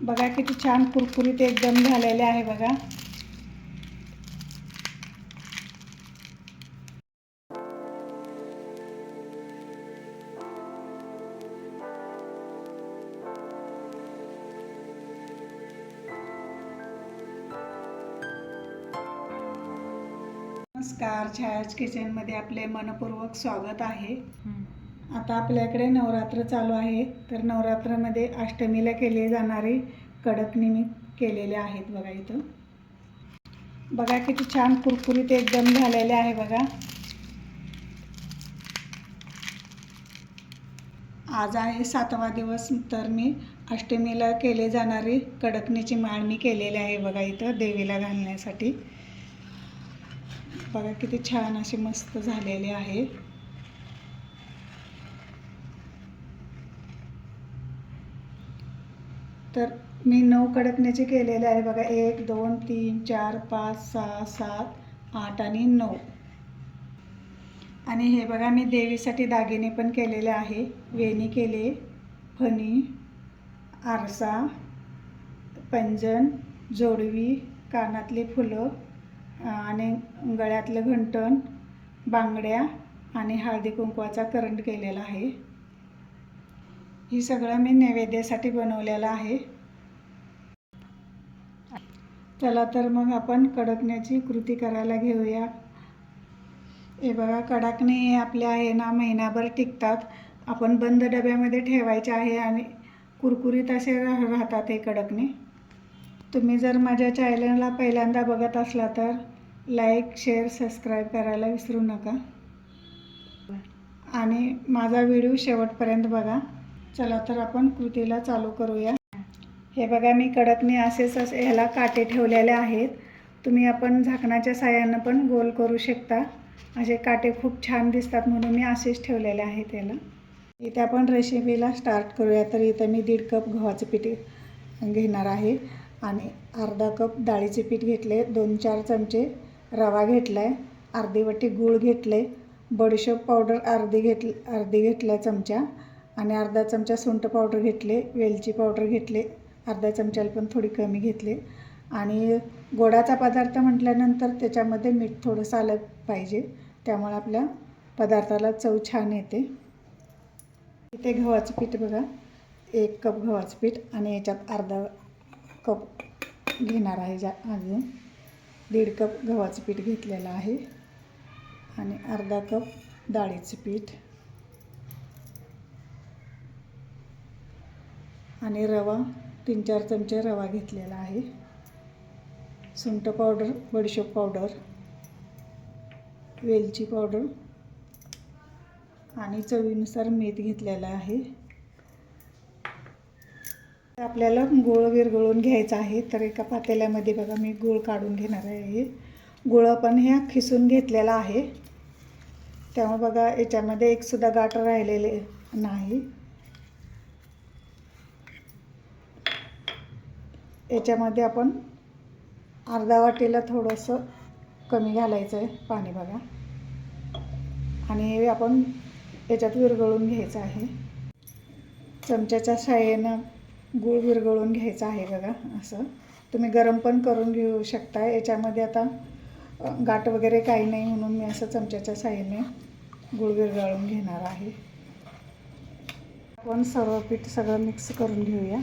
बघा किती छान कुरकुरीत एकदम झालेले आहे बघा. नमस्कार छायाज किचनमध्ये आपले मनपूर्वक स्वागत आहे. आता आपल्याकडे नवरात्र चालू आहे. तर नवरात्रामध्ये अष्टमीला केले जाणारे कडक निमित केलेले आहेत बघा इथं. बघा किती छान कुरकुरीत एकदम झालेले आहे बघा. आज आहे सातवा दिवस तर मी अष्टमीला केले जाणारी कडकणीची माळ मी केलेली आहे बघा इथं देवीला घालण्यासाठी. बघा किती छान असे मस्त झालेले आहे. तर मी नऊ कडकण्याचे केलेले आहे. बघा एक दोन तीन चार पाच सहा सात आठ आणि नऊ. आणि हे बघा मी देवीसाठी दागिने पण केलेले आहे. वेणी केले फणी आरसा पंजन जोडवी कानातली फुलं आणि गळ्यातलं घंटण बांगड्या आणि हळदी कुंकवाचा करंट केलेला आहे. ही सगळं मी नैवेद्यासाठी बनवलेलं आहे. चला तर मग आपण कडकण्याची कृती करायला घेऊया. हे बघा कडाकणे हे आपल्या आहे ना महिनाभर टिकतात. आपण बंद डब्यामध्ये ठेवायचे आहे आणि कुरकुरीत असे राह- राहतात हे कडकणे. तुम्ही जर माझ्या चॅनलला पहिल्यांदा बघत असला तर लाईक शेअर सबस्क्राईब करायला विसरू नका. आणि माझा व्हिडिओ शेवटपर्यंत बघा. चला तर आपण कृतीला चालू करूया. हे बघा मी कडकने असेच असे ह्याला काटे ठेवलेले आहेत. तुम्ही आपण झाकणाच्या साह्यानं पण गोल करू शकता. असे काटे खूप छान दिसतात म्हणून मी असेच ठेवलेले आहेत याला. इथे आपण रेसिपीला स्टार्ट करूया. तर इथं मी दीड कप गव्हाचं पीठ घेणार आहे. आणि अर्धा कप डाळीचे पीठ घेतले दोन चार चमचे रवा घेतला आहे अर्धी वाटी गूळ घेतले बडीशोप पावडर अर्धी घेतली अर्धी घेतला चमचा. आणि अर्धा चमचा सुंठ पावडर घेतले वेलची पावडर घेतले अर्धा चमच्याला पण थोडी कमी घेतले. आणि गोडाचा पदार्थ म्हटल्यानंतर त्याच्यामध्ये मीठ थोडंसं आलं पाहिजे. त्यामुळे आपल्या पदार्थाला चव छान येते. इथे गव्हाचं पीठ बघा. एक कप गव्हाचं पीठ आणि याच्यात अर्धा कप घेणार आहे जा अजून. दीड कप गव्हाचं पीठ घेतलेलं आहे. आणि अर्धा कप डाळीचं पीठ. आणि रवा तीन चार चमचे रवा घेतलेला आहे. सुंठ पावडर बडीशोप पावडर वेलची पावडर आणि चवीनुसार मीठ घेतलेलं आहे. आपल्याला गुळ विरघळून घ्यायचा आहे तर एका पातेल्यामध्ये बघा मी गूळ काढून घेणार आहे. गुळ पण ह्या खिसून घेतलेला आहे. त्यामुळे बघा याच्यामध्ये एकसुद्धा गाठ राहिलेले नाही. याच्यामध्ये आपण अर्धा वाटीला थोडंसं कमी घालायचं आहे पाणी बघा. आणि आपण याच्यात विरघळून घ्यायचं आहे. चमच्याच्या साह्यानं गूळ विरघळून घ्यायचा आहे बघा असं. तुम्ही गरम पण करून घेऊ शकता. याच्यामध्ये आता गाठ वगैरे काही नाही म्हणून मी असं चमच्याच्या साह्याने गूळ विरघळून घेणार आहे. आपण सर्व पीठ सगळं मिक्स करून घेऊया.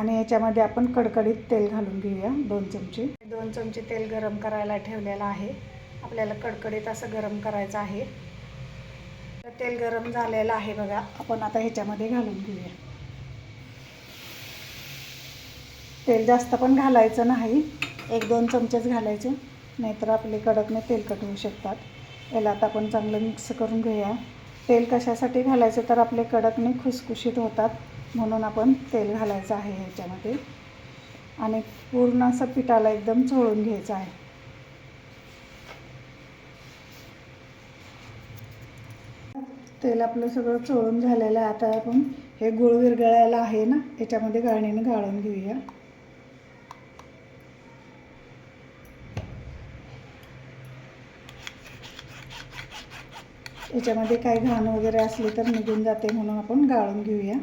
आणि याच्यामध्ये आपण कडकडीत तेल घालून घेऊया दोन चमचे. दोन चमचे तेल गरम करायला ठेवलेलं आहे. आपल्याला कडकडीत असं गरम करायचं आहे. तर तेल गरम झालेलं आहे बघा. आपण आता ह्याच्यामध्ये घालून घेऊया. तेल जास्त पण घालायचं नाही. एक दोन चमचेच घालायचे. नाहीतर आपले कडकने तेलकट होऊ शकतात. याला आता आपण चांगलं मिक्स करून घेऊया. तेल कशासाठी घालायचं तर आपले कडकने खुसखुशीत होतात. म्हणून आपण तेल घालायचं आहे ह्याच्यामध्ये. आणि पूर्ण असं पिठाला एकदम चोळून घ्यायचं आहे. तेल आपलं सगळं चोळून झालेलं आहे. आता आपण हे गुळ विरगळायला आहे ना याच्यामध्ये गाळणीने गाळून घेऊया. याच्यामध्ये काही घाण वगैरे असली तर निघून जाते म्हणून आपण गाळून घेऊया.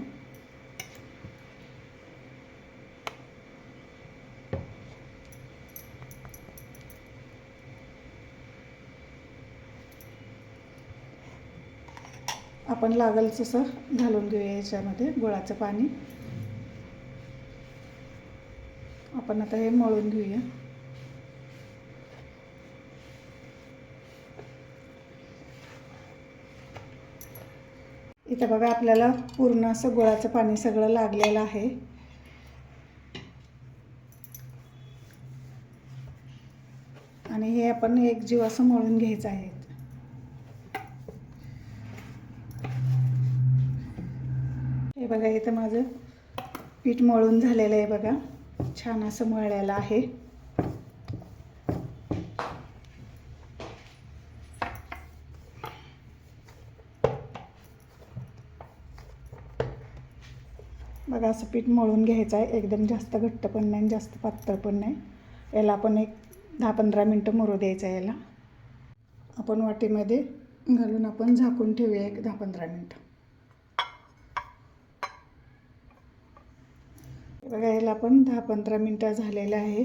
आपण लागल तसं घालून घेऊया याच्यामध्ये गुळाचं पाणी. आपण आता हे मळून घेऊया. इथं बघा आपल्याला पूर्ण असं गुळाचं पाणी सगळं लागलेलं आहे. आणि हे आपण एक जीव असं मळून घ्यायचं आहे. हे बघा इथं माझं पीठ मळून झालेलं आहे बघा. छान असं मळलेलं आहे. बघा असं पीठ मळून घ्यायचं आहे. एकदम जास्त घट्ट पण नाही आणि जास्त पातळ पण नाही. याला आपण एक दहा पंधरा मिनटं मरू द्यायचं आहे याला. आपण वाटीमध्ये घालून आपण झाकून ठेवूया एक दहा पंधरा मिनटं. बघा याला पण दहा पंधरा मिनटं झालेलं आहे.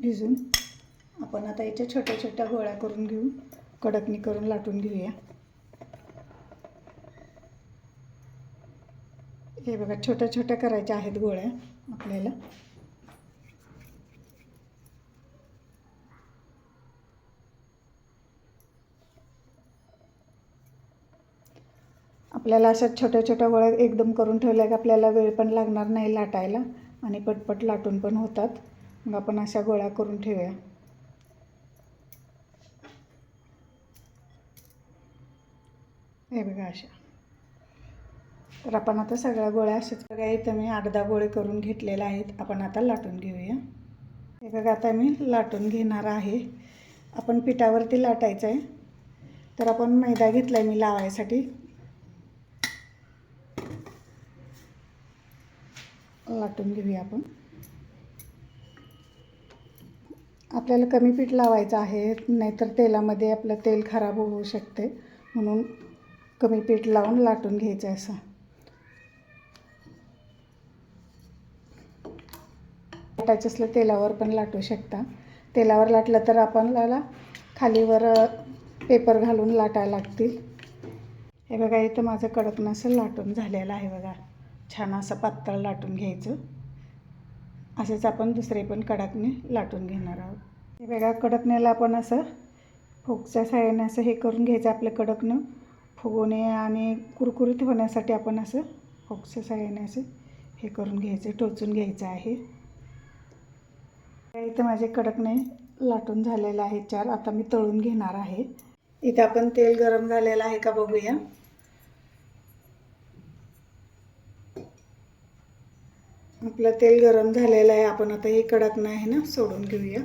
भिजून. आपण आता याच्या छोट्या छोट्या गोळ्या करून घेऊ. कडकणी करून लाटून घेऊया. हे बघा छोट्या छोट्या करायच्या आहेत गोळ्या आपल्याला. आपल्याला अशा छोट्या छोट्या गोळ्या एकदम करून ठेवल्या की आपल्याला वेळ पण लागणार नाही लाटायला आणि पटपट लाटून पण होतात. मग आपण अशा गोळ्या करून ठेवूया. हे बघा अशा. तर आपण आता सगळ्या गोळ्या अशाच बघा इथं मी अर्धा गोळे करून घेतलेल्या आहेत. आपण आता लाटून घेऊया. हे बघा आता मी लाटून घेणार आहे. आपण पिठावरती लाटायचं आहे तर आपण मैदा घेतला आहे मी लावायसाठी. लाटून घेऊया आपण. आपल्याला कमी पीठ लावायचं आहे नाहीतर तेलामध्ये आपलं तेल खराब होऊ शकते. म्हणून कमी पीठ लावून लाटून घ्यायचं असं. लाटायचं असलं तेलावर पण लाटू शकता. तेलावर लाटलं तर आपल्याला खालीवर पेपर घालून लाटायला लागतील. हे बघा इथं माझं कडक नसेल लाटून झालेलं आहे बघा. छान असं पातळ लाटून घ्यायचं. असेच आपण दुसरे पण कडकने लाटून घेणार आहोत. वेगळ्या कडकण्याला आपण असं फोगच्या साह्याने असं हे करून घ्यायचं आपलं कडकनं फुगवणे आणि कुरकुरीत होण्यासाठी आपण असं फोकच्या साह्याने असं हे करून घ्यायचं टोचून घ्यायचं आहे. इथं माझे कडकणे लाटून झालेलं आहे चार. आता मी तळून घेणार आहे. इथं आपण तेल गरम झालेलं आहे का बघूया. आपलं तेल गरम झालेलं आहे. आपण आता हे कडक नाही आहे ना सोडून घेऊया.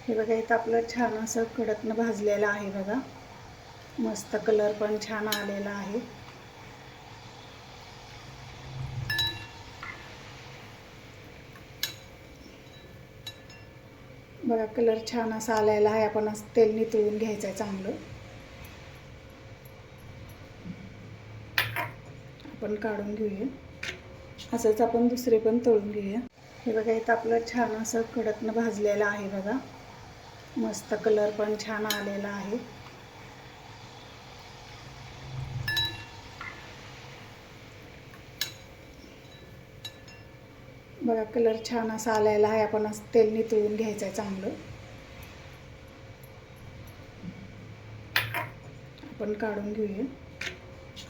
हे बघा इथं आपलं छान असं कडकनं भाजलेलं आहे बघा. मस्त कलर पण छान आलेला आहे. बघा कलर छान असा आलेला आहे. आपण असं तेल नितळून घ्यायचं आहे चांगलं. आपण काढून घेऊया. असंच आपण दुसरे पण तळून घेऊया. हे बघा इथं आपलं छान असं कडकनं भाजलेलं आहे बघा. मस्त कलर पण छान आलेला आहे. बघा कलर छान असा आलेला आहे. आपण असं तेल नितळून घ्यायचं आहे चांगलं. आपण काढून घेऊया.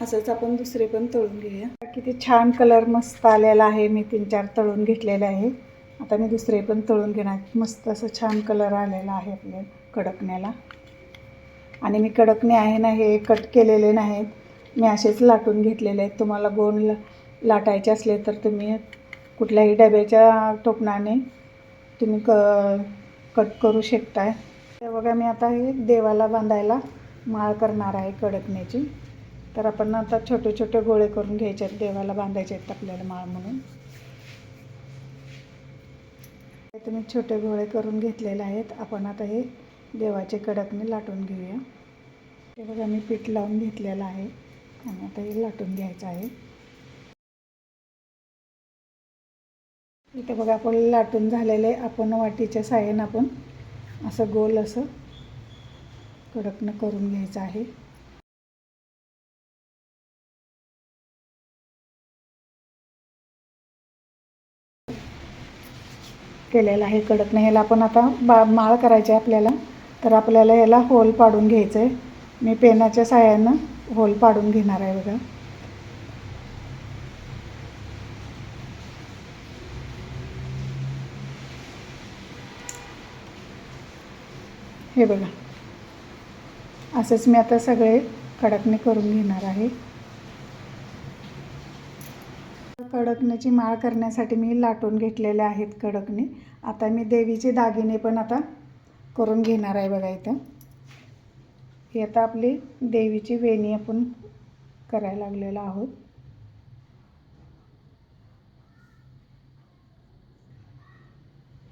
असंच आपण दुसरे पण तळून घेऊया. किती छान कलर मस्त आलेला आहे. मी तीन चार तळून घेतलेले आहे. आता मी दुसरे पण तळून घेणार. मस्त असं छान कलर आलेला आहे आपल्या कडकण्याला. आणि मी कडकणे आहे ना हे कट केलेले नाहीत. मी असेच लाटून घेतलेले आहेत. तुम्हाला गोल ला लाटायचे असले तर तुम्ही कुठल्याही डब्याच्या टोपणाने तुम्ही क कट करू शकताय. ते बघा मी आता हे देवाला बांधायला माळ करणार आहे कडकण्याची. तर आपण आता छोटे छोटे गोळे करून घ्यायचे आहेत देवाला बांधायचे आहेत आपल्याला माळ म्हणून. तुम्ही छोटे गोळे करून घेतलेले आहेत. आपण आता हे देवाचे कडकने लाटून घेऊया. हे बघा मी पीठ लावून घेतलेलं आहे आणि आता हे लाटून घ्यायचं आहे. इथे बघा आपण लाटून झालेले आपण वाटीच्या साह्यानं आपण असं गोल असं कडकनं करून घ्यायचं आहे. केलेलं आहे कडकनं. ह्याला आपण आता बा माळ करायची आहे आपल्याला. तर आपल्याला याला होल पाडून घ्यायचं आहे मी पेनाच्या साह्यानं होल पाडून घेणार आहे बघा. हे बघा. असंच मी आता सगळे कडकणे करून घेणार आहे. कडकण्याची माळ करण्यासाठी मी लाटून घेतलेले आहेत कडकणे. आता मी देवीचे दागिने पण आता करून घेणार आहे बघा इथं. ही आता आपली देवीची वेणी आपण करायला लागलेलो आहोत.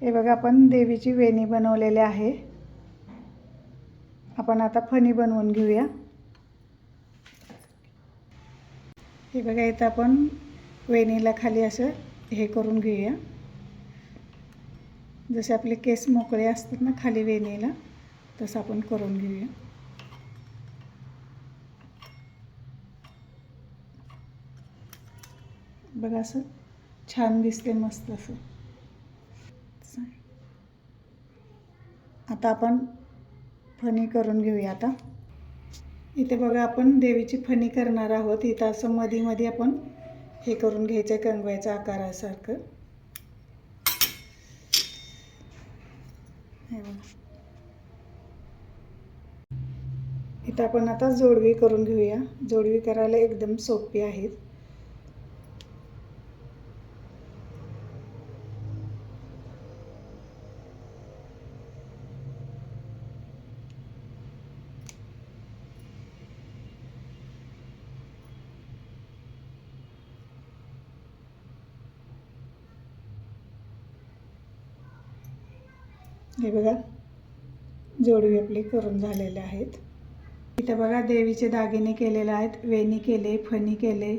हे बघा आपण देवीची वेणी बनवलेली आहे. आपण आता फणी बनवून घेऊया. हे बघा इथं आपण वेणीला खाली असं हे करून घेऊया. जसे आपले केस मोकळे असतात ना खाली वेणीला तसं आपण करून घेऊया. बघा असं छान दिसते मस्त असं. आता आपण फणी करून घेऊया आता. इथे बघा आपण देवीची फणी करणार आहोत. इथं असं मध्ये आपण हे करून घ्यायचं आहे कंगव्याच्या आकारासारखं. हे बघा. इथं आपण आता जोडवी करून घेऊया. जोडवी करायला एकदम सोपी आहेत. हे बघा. जोडवी आपली करून झालेले आहेत. इथं बघा देवीचे दागिने केलेले आहेत. वेणी केले फणी केले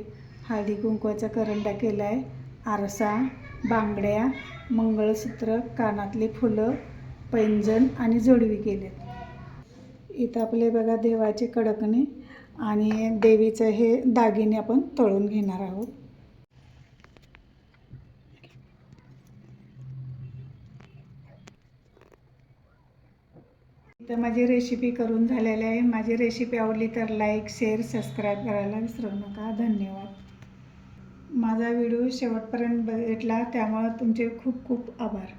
हळदी कुंकवाचा करंडा केला आहे आरसा बांगड्या मंगळसूत्र कानातली फुलं पैंजण आणि जोडवी केले इथं आपले बघा देवाचे कडकणे आणि देवीचं हे दागिने आपण तळून घेणार आहोत. तर माझी रेसिपी करून झालेली आहे. माझी रेसिपी आवडली तर लाईक शेअर सबस्क्राईब करायला विसरू नका. धन्यवाद. माझा व्हिडिओ शेवटपर्यंत बघितला त्यामुळं तुमचे खूप खूप आभार.